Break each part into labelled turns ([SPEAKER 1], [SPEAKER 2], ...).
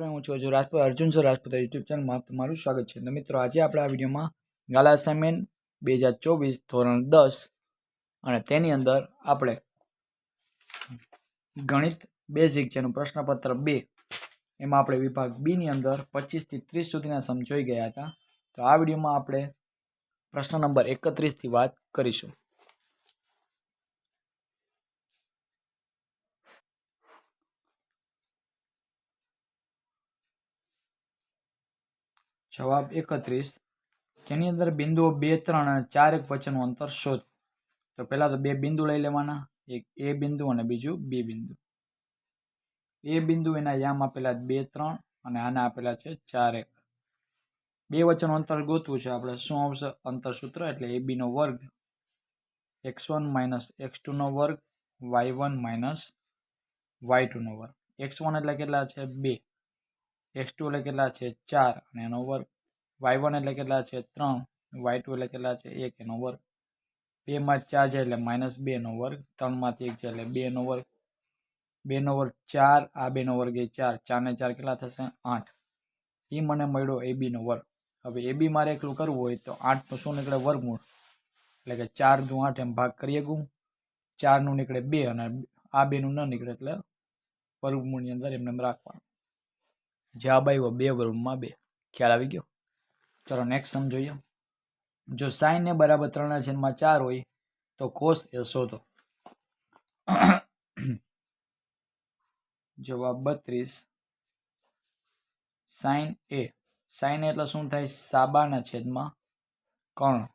[SPEAKER 1] Hello હું છું હજુ રાજપૂત, અર્જુન સર રાજપૂત યુટ્યુબ ચેનલમાં તમારું સ્વાગત છે. તો મિત્રો, આજે આપણે આ વિડીયોમાં ગાલા અસાઇનમેન્ટ બે હજાર ચોવીસ ધોરણ દસ અને તેની અંદર આપણે ગણિત બેઝિક જેનું પ્રશ્નપત્ર બે. એમાં આપણે વિભાગ બીની અંદર પચીસથી ત્રીસ સુધીના સમજોઈ ગયા હતા. તો આ વિડીયોમાં આપણે પ્રશ્ન નંબર એકત્રીસથી વાત કરીશું. જવાબ એકત્રીસ. જેની અંદર બિંદુઓ બે, ત્રણ અને ચાર એક વચ્ચેનું અંતર શોધ. તો પહેલાં તો બે બિંદુ લઈ લેવાના. એક એ બિંદુ અને બીજું બી બિંદુ. એ બિંદુ એના યામ આપેલા બે, ત્રણ અને આના આપેલા છે ચાર એક. બે વચ્ચેનું અંતર ગોતવું છે. આપણે શું આવશે? અંતર સૂત્ર એટલે એ બીનો વર્ગ. એક્સ વન માઇનસ એક્સ ટુનો વર્ગ, વાય વન માઇનસ વાય ટુનો વર્ગ. એક્સ વન એટલે કેટલા છે? બે. એક્સ ટુ એટલે કેટલા છે? ચાર. અને એનો વર્ગ વાય વન એટલે કેટલા છે? ત્રણ. વાય ટુ એટલે કેટલા છે? એક. એનો વર્ગ બેમાં ચાર જાય એટલે માઇનસ બેનો વર્ગ. ત્રણમાંથી એક જાય એટલે બેનો વર્ગ. બેનો વર્ગ ચાર. આ બેનો વર્ગ એ ચાર. ચારને ચાર કેટલા થશે? આઠ. એ મને મળ્યો એ બીનો વર્ગ. હવે એ બી મારે એકલું કરવું હોય તો આઠનું શું નીકળે? વર્ગમૂળ. એટલે કે ચાર દુ આઠ એમ ભાગ કરીએ ગું ચારનું નીકળે બે અને આ બેનું ન નીકળે એટલે વર્ગમૂળની અંદર એમને એમ રાખવાનું. જવાબ આવ્યો બે વર્ગમાં બે. ખ્યાલ આવી ગયો? ચલો નેક્સ્ટ સમ જોઈએ. જો સાઈન ને બરાબર ત્રણના છેદમાં ચાર હોય તો કોસ એ શોધો. જવાબ બત્રીસ. સાઈન એ. સાઈન એટલે શું થાય? સાબાના છેદમાં કર્ણ.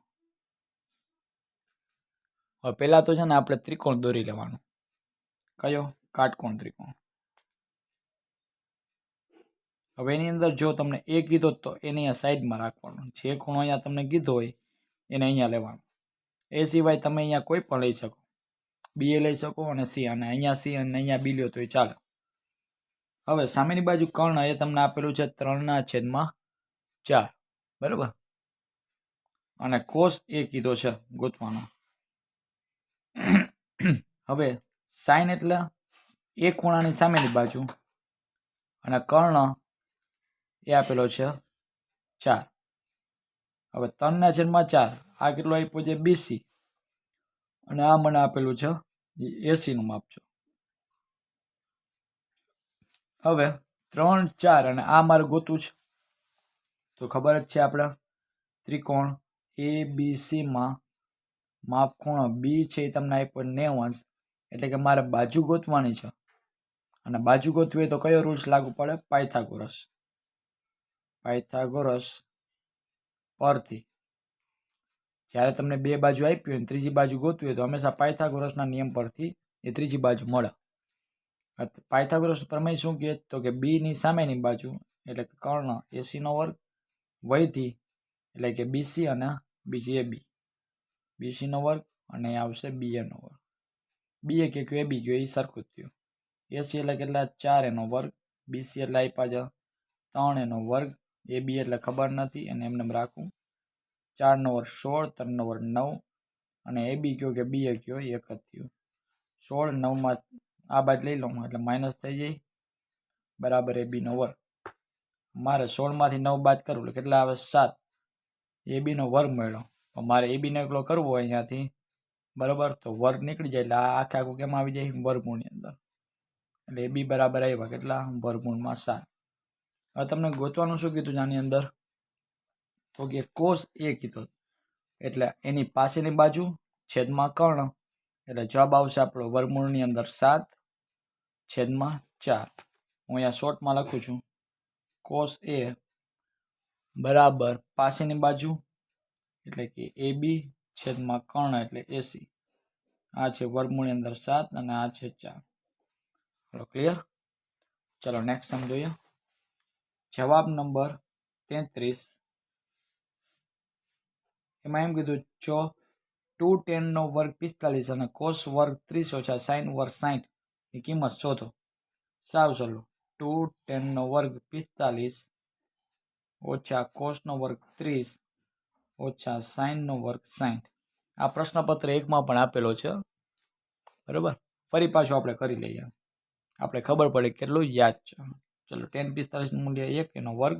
[SPEAKER 1] હવે પહેલાં તો છે ને આપણે ત્રિકોણ દોરી લેવાનું. કયો? કાટકોણ ત્રિકોણ. હવે એની અંદર જો તમને એ કીધો તો એને અહીંયા સાઈડમાં રાખવાનું. જે ખૂણો અહીંયા તમને કીધો હોય, એને અહીંયા લેવાનો. એ સિવાય તમે અહીંયા કોઈ પણ લઈ શકો. બી એ લઈ શકો અને સી. અને અહીંયા સી અને અહીંયા બી લ્યો તો એ ચાલે. હવે સામેની બાજુ કર્ણ એ તમને આપેલું છે ત્રણના છેદમાં ચાર. બરાબર? અને કોષ એ કીધો છે ગોતવાનો. હવે સાઈન એટલે એ ખૂણાની સામેની બાજુ અને કર્ણ એ આપેલો છે ચાર. હવે ત્રણના છેદમાં ચાર. આ કેટલો આપ્યો છે? બીસી અને આ મને આપેલું છે એસીનું માપ છે. હવે ત્રણ, ચાર અને આ મારે ગોતું છે. તો ખબર જ છે આપણે ત્રિકોણ એ બી સીમાં માપ ખૂણો બી છે એ તમને આપ્યો નેવ અંશ. એટલે કે મારે બાજુ ગોતવાની છે. અને બાજુ ગોતવી તો કયો રૂલ્સ લાગુ પડે? પાયથાગોરસ. પાયથાગોરસ પરથી. જ્યારે તમને બે બાજુ આપી હોય ત્રીજી બાજુ ગોતવી હોય તો હંમેશા પાયથાગોરસના નિયમ પરથી એ ત્રીજી બાજુ મળે. પાયથાગોરસ પ્રમેય શું કહે? તો કે બીની સામેની બાજુ, એટલે કે કર્ણ એસીનો વર્ગ, વયથી, એટલે કે બીસી અને બીજી એ બી બીસીનો વર્ગ અને આવશે બી એનો વર્ગ. બી એ કે એ બી ગયો એ સરખું થયું. એસી એટલે કેટલા? ચાર એનો વર્ગ. બીસી એટલે આપ્યા જ ત્રણ એનો વર્ગ. એ બી એટલે ખબર નથી અને એમને રાખવું ચાર વર્ગ સોળ ત્રણ વર્ગ નવ અને એ બી કયો કે બી એ કયો એક જ થયું. સોળ, નવમાં આ બાદ લઈ લઉં એટલે માઇનસ થઈ જાય. બરાબર એ બીનો વર્ગ. મારે સોળમાંથી નવ બાદ કરવું એટલે કેટલા આવે? સાત. એ બીનો વર્ગ મળ્યો. તો મારે એ બીનો એકલો કરવો હોય અહીંયાથી. બરાબર? તો વર્ગ નીકળી જાય એટલે આ આખે આખું કેમ આવી જાય? વર્ગમૂળની અંદર. એટલે એ બી બરાબર આવ્યા કેટલા? વર્ગમૂળમાં સાત. તમને ગોતવાનું શું કીધું આની અંદર? તો કે કોષ એ કીધો. એટલે એની પાસેની બાજુ છેદમાં કર્ણ. એટલે જવાબ આવશે આપણો વર્ગમૂળની અંદર સાત, છેદમાં ચાર. હું અહીંયા શોર્ટમાં લખું છું. કોષ એ બરાબર પાસેની બાજુ, એટલે કે એ બી છેદમાં કર્ણ, એટલે એસી આ છે વર્ગમૂળની અંદર સાત અને આ છે ચાર. ક્લિયર ચલો નેક્સ્ટ સમ જોઈએ. જવાબ નંબર તેત્રીસ. એમાં એમ કીધું, જો ટુ ટેનનો વર્ગ પિસ્તાલીસ અને કોસ વર્ગ ત્રીસ ઓછા સાઈન વર્ગ સાઠની કિંમત શોધો. સાવ ચલો. ટુ ટેનનો વર્ગ પિસ્તાલીસ ઓછા કોસનો વર્ગ ત્રીસ ઓછા સાઈનનો વર્ગ સાઈઠ. આ પ્રશ્નપત્ર એકમાં પણ આપેલો છે. બરાબર? ફરી પાછું આપણે કરી લઈએ. આપણે ખબર પડે કેટલું યાદ છે. ચલો, ટેન પિસ્તાલીસનું મૂલ્ય એક, એનો વર્ગ.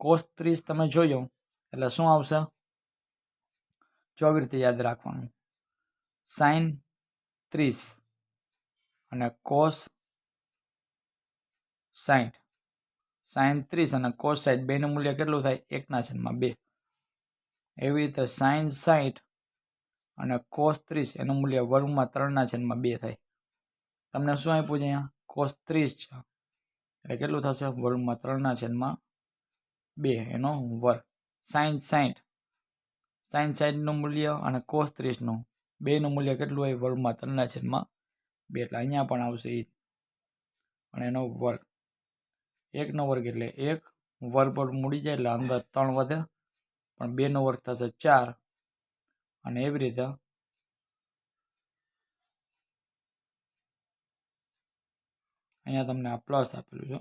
[SPEAKER 1] કોસ ત્રીસ તમે જોયો, એટલે શું આવશે? જો રીતે યાદ રાખવાનું. સાઈન ત્રીસ અને કોસ સાઠ સાઈન ત્રીસ અને કોસ સાઠ બેનું મૂલ્ય કેટલું થાય? એકના છેદમાં બે. એવી રીતે સાઈન સાઠ અને કોસ ત્રીસ એનું મૂલ્ય વર્ગમાં ત્રણના છેદમાં બે થાય. તમને શું આપ્યું છે અહીંયા? કોસ ત્રીસ છે. એટલે કેટલું થશે? વર્ગમાં ત્રણના છેદમાં બે. એનો વર્ગ. સાઈન સાઠ સાઈન સાઠનું મૂલ્ય અને કોસ ત્રીસનું. બેનું મૂલ્ય કેટલું હોય? વર્ગમાં ત્રણના છેદમાં બે. એટલે અહીંયા પણ આવશે એ અને એનો વર્ગ. એકનો વર્ગ એટલે એક. વર્ગ પર મૂડી જાય એટલે અંદર ત્રણ વધે. પણ બેનો વર્ગ થશે ચાર. અને એવી રીતે અહીંયા તમને આ પ્લસ આપેલું છે.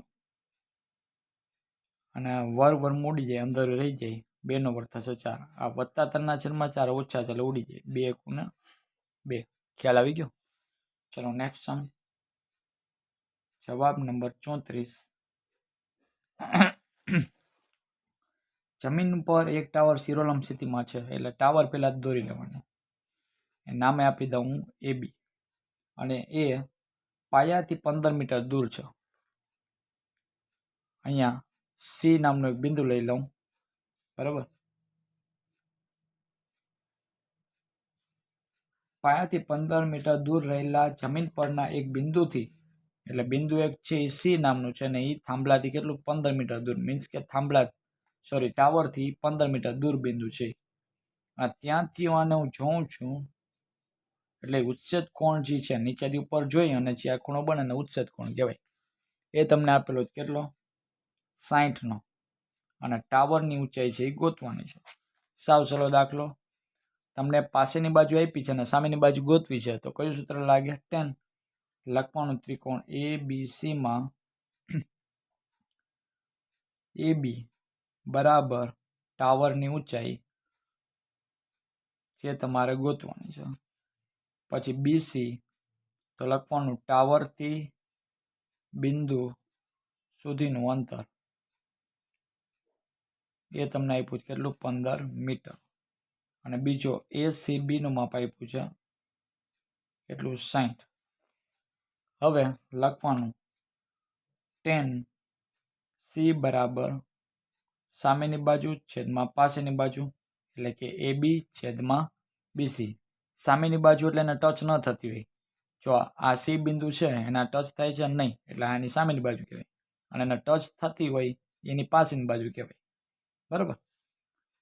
[SPEAKER 1] અને વર્ગ વર્ગ ઉડી જાય, અંદર રહી જાય, બેનો વર્ગ થશે ચાર. આ વત્તા ત્રણના છેદમાં ચાર ઓછા ચાલે ઉડી જાય. બે એકુને બે. ખ્યાલ આવી ગયો? ચલો નેક્સ્ટ સમ જવાબ નંબર ચોત્રીસ. જમીન પર એક ટાવર શિરોલમ સ્થિતિમાં છે, એટલે ટાવર પહેલાં દોરી લેવાનો. નામે આપી દઉં એ બી. અને એ પાયાથી પંદર મીટર દૂર છે. અહીંયા સી નામનું એક બિંદુ લઈ લઉં. બરાબર? પાયાથી પંદર મીટર દૂર રહેલા જમીન પરના એક બિંદુથી, એટલે બિંદુ એક છે એ સી નામનું છે ને એ થાંભલાથી કેટલું? પંદર મીટર દૂર. મીન્સ કે થાંભલા સોરી ટાવરથી પંદર મીટર દૂર બિંદુ છે. આ ત્યાંથી આને હું જોઉં છું એટલે ઉચ્છેદ કોણ જે છે નીચેથી ઉપર જોઈ અને જે આ ખૂણો બને ને ઉચ્છેદ કોણ કહેવાય. એ તમને આપેલો કેટલો? સાહીઠનો અને ટાવરની ઊંચાઈ છે એ ગોતવાની છે. સાવ સલો દાખલો. તમને પાસેની બાજુ આપી છે અને સામેની બાજુ ગોતવી છે. તો કયું સૂત્ર લાગે? ટેન. લખવાનું ત્રિકોણ એ બી સીમાં એ બી બરાબર ટાવરની ઊંચાઈ જે તમારે ગોતવાની છે. પછી બીસી તો લખવાનું ટાવરથી બિંદુ સુધીનું અંતર. એ તમને આપ્યું છે કેટલું? પંદર મીટર. અને બીજો એ સી બીનું માપ આપ્યું છે કેટલું? સાઠ હવે લખવાનું ટેન સી બરાબર સામેની બાજુ છેદમાં પાસેની બાજુ એટલે કે એ બી છેદમાં બીસી સામેની બાજુ એટલે એને ટચ ન થતી હોય. જો આ સી બિંદુ છે, એના ટચ થાય છે નહીં, એટલે આની સામેની બાજુ કહેવાય. અને એને ટચ થતી હોય, એની પાસેની બાજુ કહેવાય. બરાબર?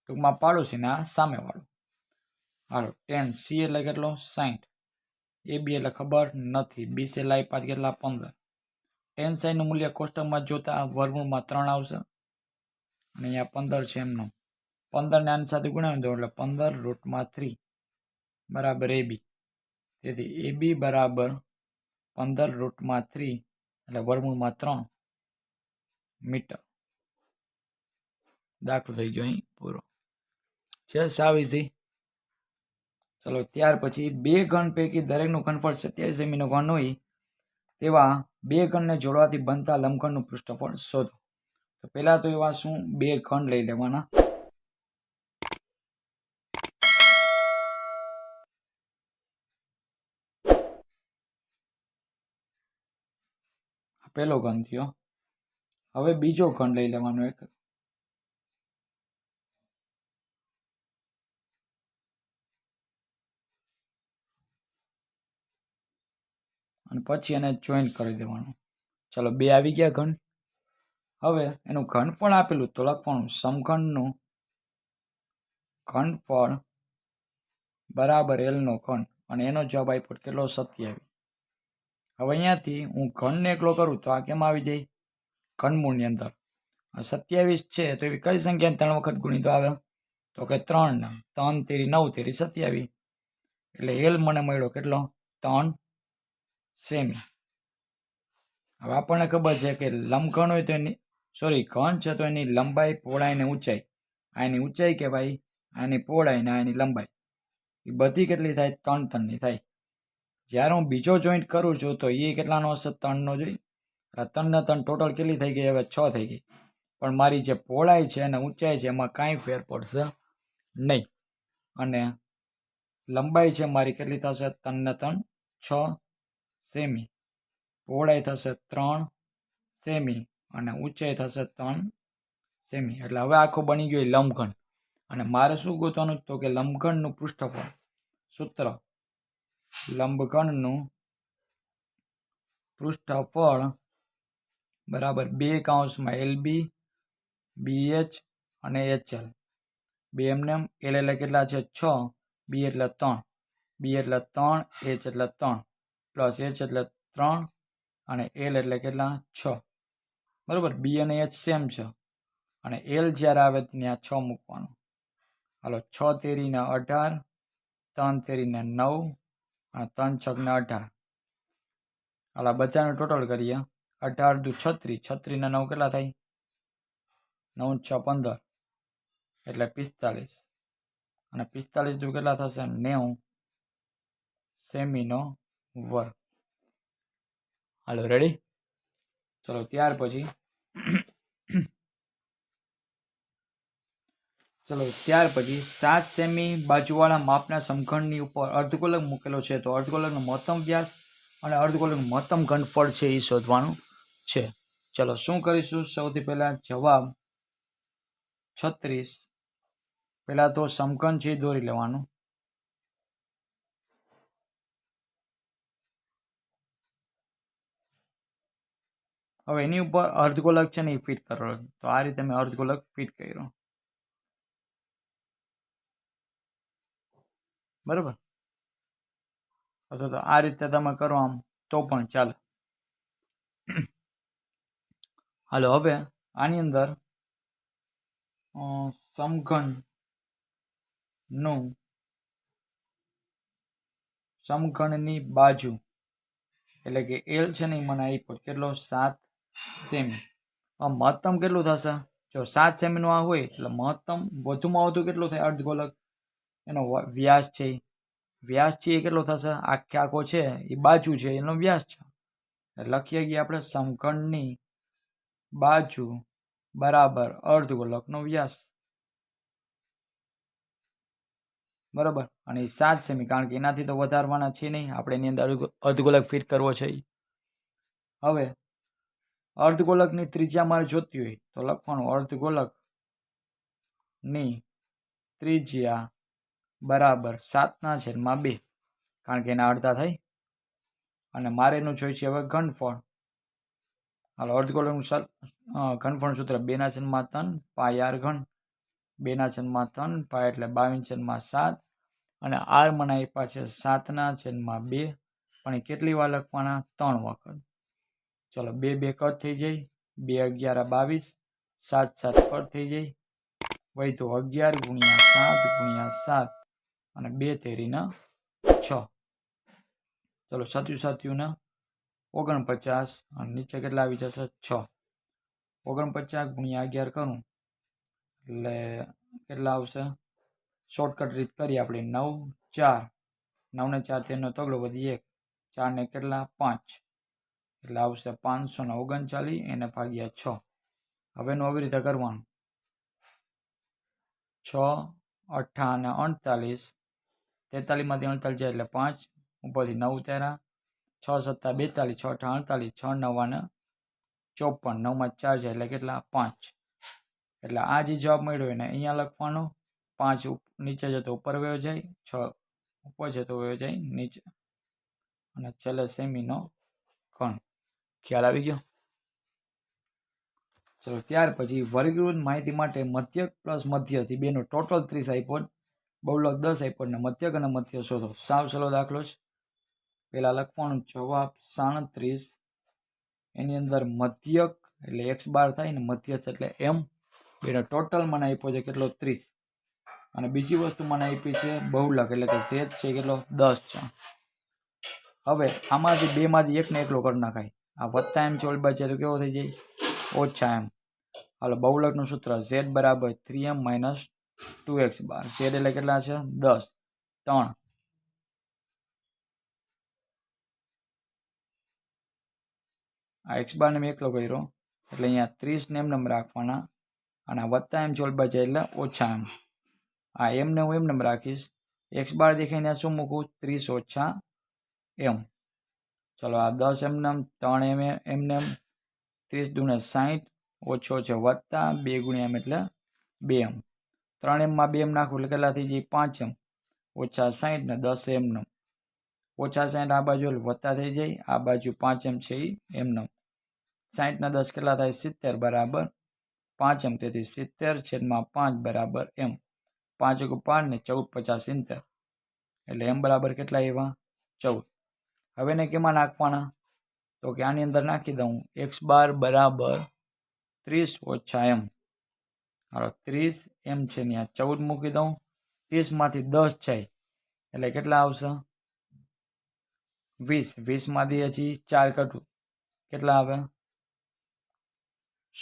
[SPEAKER 1] ટૂંકમાં પાડોશીને આ સામેવાળું. હાલો ટેન સી એટલે કેટલો? સાઠ એ બી એટલે ખબર નથી. બી છે લાઈ પાંચ કેટલા? પંદર. ટેન સાઈનનું મૂલ્ય કોષ્ટકમાં જોતા વર્ગમૂળમાં ત્રણ આવશે. અને અહીંયા પંદર છે એમનો. પંદરને આની સાથે ગુણાવી દો, એટલે પંદર રૂટમાં થ્રી બરાબર એ બી તેથી એ બી બરાબર પંદર રૂટમાં થ્રી એટલે વર્ગમૂળમાં ત્રણ મીટર. દાખલો થઈ ગયો અહીં પૂરો. છે ઇઝી ચલો ત્યાર પછી બે ઘન પૈકી દરેકનું ઘનફળ સત્યાવીસ સેમીનો ઘન હોય, તેવા બે ઘનને જોડવાથી બનતા લંબઘનનું પૃષ્ઠફળ શોધો. તો પહેલાં તો એવા શું? બે ઘન લઈ લેવાના. પહેલો ઘન થયો. હવે બીજો ઘન લઈ લેવાનો એક. અને પછી એને જોઈન્ટ કરી દેવાનું. ચલો બે આવી ગયા ઘન હવે એનું ઘનફળ આપેલું તો લખવાનું સમઘનનું ઘનફળ બરાબર એલનો ઘન. અને એનો જવાબ આપ્યો કેટલો સત્યાવીસ. હવે અહીંયાથી હું ઘનને એકલો કરું તો આ કેમ આવી જાય? ઘનમૂળની અંદર. સત્યાવીસ છે, તો એવી કઈ સંખ્યાને ત્રણ વખત ગુણી તો આવે? તો કે ત્રણ ત્રણ તેરી નવ તેરી સત્યાવીસ. એટલે એલ મને મળ્યો કેટલો? ત્રણ સેમી. હવે આપણને ખબર છે કે લંબઘણ હોય તો એની સોરી ઘન છે તો એની લંબાઈ, પહોળાઈ ને ઊંચાઈ. આ એની ઊંચાઈ કહેવાય આની પહોળાઈ ને આની લંબાઈ. એ બધી કેટલી થાય? ત્રણ ત્રણની થાય. જ્યારે હું બીજો જોઈન્ટ કરું છું, તો એ કેટલાનો હશે? ત્રણનો જોઈ ત્રણને ત્રણ ટોટલ કેટલી થઈ ગઈ? હવે છ થઈ ગઈ. પણ મારી જે પહોળાઈ છે અને ઊંચાઈ છે, એમાં કાંઈ ફેર પડશે નહીં. અને લંબાઈ છે મારી કેટલી થશે? ત્રણને ત્રણ, છ, સેમી. પહોળાઈ થશે ત્રણ, સેમી. અને ઊંચાઈ થશે ત્રણ, સેમી. એટલે હવે આખો બની ગયો લંબઘન. અને મારે શું ગોતવાનું? તો કે લંબઘનનું પૃષ્ઠફળ. સૂત્ર. લંબઘનનું પૃષ્ઠફળ બરાબર બે કાઉન્સમાં એલ બી બી એચ અને એચ એલ બે એમને એમ એલ એટલે કેટલા છે? છ. બી એટલે ત્રણ. બી એટલે ત્રણ એચ એટલે ત્રણ. પ્લસ એચ એટલે ત્રણ અને એલ એટલે કેટલા? છ. બરાબર? બી અને એચ સેમ છે. અને એલ જ્યારે આવે ત્યાં છ મૂકવાનું. હાલો, છ તેરીને અઢાર, ત્રણ તેરીને નવ અને ત્રણ છગને અઢાર. હાલ બધાનું ટોટલ કરીએ. અઢાર દુ છત્રીસ છત્રીને નવ કેટલા થાય? નવ છ પંદર. એટલે પિસ્તાલીસ અને પિસ્તાલીસ દુ કેટલા થશે? નેવું. સેમીનો વર્ગ. હાલો રેડી ચલો, ત્યાર પછી ચલો, ત્યાર પછી સાત સેમી બાજુવાળા માપના સમઘનની ઉપર અર્ધગોલક મૂકેલો છે. તો અર્ધગોલકનો મહત્તમ વ્યાસ અને અર્ધગોલકનું મહત્તમ ઘનફળ છે એ શોધવાનું છે. ચલો, શું કરીશું? સૌથી પહેલા જવાબ છત્રીસ. પહેલાં તો સમઘન છે દોરી લેવાનું. હવે એની ઉપર અર્ધગોલક છે ને એ ફિટ કરો તો આ રીતે મેં અર્ધગોલક ફિટ કર્યો. બરાબર? અથવા તો આ રીતે તમે કરો આમ, તો પણ ચાલે. હાલો, હવે આની અંદર સમઘનનું સમઘનની બાજુ, એટલે કે એલ છે ને એ મને આપ્યો, કેટલો? સાત સેમી. મહત્તમ કેટલું થશે? જો સાત સેમીનું આ હોય, એટલે મહત્તમ વધુમાં વધુ કેટલું થાય? અર્ધગોલક એનો વ્યાસ છે. વ્યાસ છે એ કેટલો થશે? આખે આખો છે. એ બાજુ છે. એનો વ્યાસ છે. લખીએ કે આપણે સમઘનની બાજુ બરાબર અર્ધગોલકનો વ્યાસ. બરાબર? અને એ સાત સેમી, કારણ કે એનાથી તો વધારવાના છે નહીં. આપણે એની અંદર અર્ધગોલક ફિટ કરવો છે હવે અર્ધગોલકની ત્રિજ્યા મારે જોતી હોય તો લખવાનું અર્ધગોલકની ત્રિજ્યા બરાબર સાતના છેદમાં બે કારણ કે એના અડધા થઈ. અને મારે એનું જોઈએ છે હવે ઘનફળ. હાલ અર્ધગોળનું ઘનફળ સૂત્ર બેના છેદમાં ત્રણ પાય આર ઘન. બેના છેદમાં ત્રણ પાય એટલે બાવીસ છેદમાં સાત. અને આર મને આપ્યા સાતના છેદમાં બે. પણ એ કેટલી વાર લખવાના? ત્રણ વખત. ચલો, બે બે કટ થઈ જાય. બે અગિયાર બાવીસ. સાત સાત કટ થઈ જાય. વહી તો અગિયાર ગુણ્યા સાત ગુણ્યા સાત. અને બે તેરીના છ. ચલો સાત્યુ સાત્યુના ઓગણપચાસ અને નીચે કેટલા આવી જશે? છ. ઓગણપચાસ ગુણ્યા અગિયાર કરું. એટલે કેટલા આવશે? શોર્ટકટ રીત કરી આપણે. નવ, ચાર. નવને ચાર તેરનો તગડો વધી એક. ચારને કેટલા? પાંચ. એટલે આવશે પાંચસો ને ઓગણચાલીસ, એને ભાગ્યા છ. હવેનું આવી રીતે કરવાનું. છ, અઠ્ઠા અને અડતાલીસ. તેતાલીસમાંથી અડતાલીસ એટલે પાંચ, ઉપરથી નવ તેરા છ સત્તા બેતાલીસ, છ અઠા અડતાલીસ, છ નવાને ચોપન. નવમાં ચાર જાય એટલે કેટલા? પાંચ. એટલે આ જે જવાબ મળ્યો એને અહીંયા લખવાનો. પાંચ નીચે જતો ઉપર વયો જાય. છ ઉપર જતો વયો જાય. નીચે. અને છેલ્લે સેમીનો કણ. ખ્યાલ આવી ગયો? ચલો, ત્યાર પછી વર્ગીકૃત માહિતી માટે મધ્યક પ્લસ મધ્યથી બેનો ટોટલ ત્રીસ આઈપોડ બહુલક દસ આપ્યો અને મધ્યક અને મધ્ય શોધો સાવ સલો દાખલો છે. પહેલાં લખવાનું જવાબ સાડત્રીસ. એની અંદર મધ્યક એટલે એક્સ બાર થાય ને મધ્યસ્થ એટલે એમ. બેનો ટોટલ મને આપ્યો છે કેટલો? ત્રીસ. અને બીજી વસ્તુ મને આપી છે બહુલક, એટલે કે સેજ છે કેટલો? દસ છે. હવે આમાંથી બેમાંથી એકને એકલો કરી નાખાય. આ વત્તા એમ ચોલ છે, તો કેવો થઈ જાય? ઓછા એમ. હાલો, બહુલકનું સૂત્ર, ઝેડ બરાબર three M minus two X બાર. ઝેડ એટલે કેટલા છે? દસ. ત્રણ. આ એક્સ બારને મેં એકલો કર્યો. એટલે અહીંયા ત્રીસને એમ નંબર રાખવાના. અને આ વત્તા એમ ચોલ બચે એટલે ઓછા એમ. આ એમને હું એમ નંબર રાખીશ. એક્સ બાર દેખાઈને આ શું મૂકું? ત્રીસ ઓછા એમ. ચલો, આ દસ એમનેમ ત્રણ એમ એમને એમ ત્રીસ દુને સાહીઠ ઓછો છે વત્તા બે ગુણ્યા એમ એટલે બે એમ. ત્રણ એમમાં બે એમ નાખું એટલે કેટલા થઈ પાંચ એમ. ઓછા સાહીઠ ને દસ એમનો ઓછા સાહીઠ આ બાજુ એટલે વત્તા થઈ જાય. આ બાજુ પાંચ એમ છે એ એમને સાહીઠના દસ કેટલા થાય? સિત્તેર બરાબર. પાંચ એમ તેથી સિત્તેર છેદમાં પાંચ બરાબર એમ. પાંચ એક પાંચ ને ચૌદ પચાસ સિત્તેર. એટલે એમ બરાબર કેટલા એવા ચૌદ. હવે ને કેમાં નાખવાના? તો કે આની અંદર નાખી દઉં. એક્સ બાર બરાબર ત્રીસ ઓછા એમ. હાલો ત્રીસ, એમ છે ને આ ચૌદ મૂકી દઉં. ત્રીસમાંથી દસ છે. એટલે કેટલા આવશે? વીસ. વીસમાંથી હજી ચાર કટું. કેટલા આવે?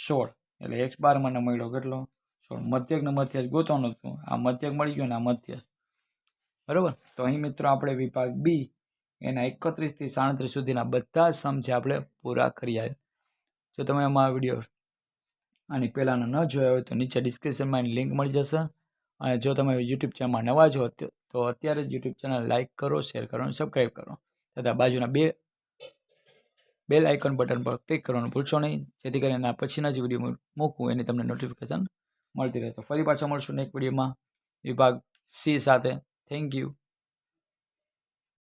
[SPEAKER 1] સોળ. એટલે એક્સ બાર મને મળ્યો કેટલો? સોળ. મધ્યક ને મધ્યસ્થ ગોતવાનું હતું. આ મધ્યક મળી ગયો ને આ મધ્યસ્થ. બરાબર? તો અહીં મિત્રો આપણે વિભાગ બી, એના એકત્રીસથી સાડત્રીસ સુધીના બધા સમ છે આપણે પૂરા કર્યા જો તમે અમારા વીડિયો આની પહેલાંનો ન જોયો હોય તો નીચે ડિસ્ક્રિપ્શનમાં એની લિંક મળી જશે. અને જો તમે યુટ્યુબ ચેનલમાં નવા છો તો અત્યારે જ યુટ્યુબ ચેનલ લાઇક કરો શેર કરો અને સબસ્ક્રાઈબ કરો. તથા બાજુના બે બેલ આઇકોન બટન પર ક્લિક કરવાનું ભૂલશો નહીં. જેથી કરીને પછીના જે વીડિયો મૂકું એની તમને નોટિફિકેશન મળતી રહે. તો ફરી પાછા મળશું નેક્સ્ટ વિડીયોમાં વિભાગ સી સાથે. Thank you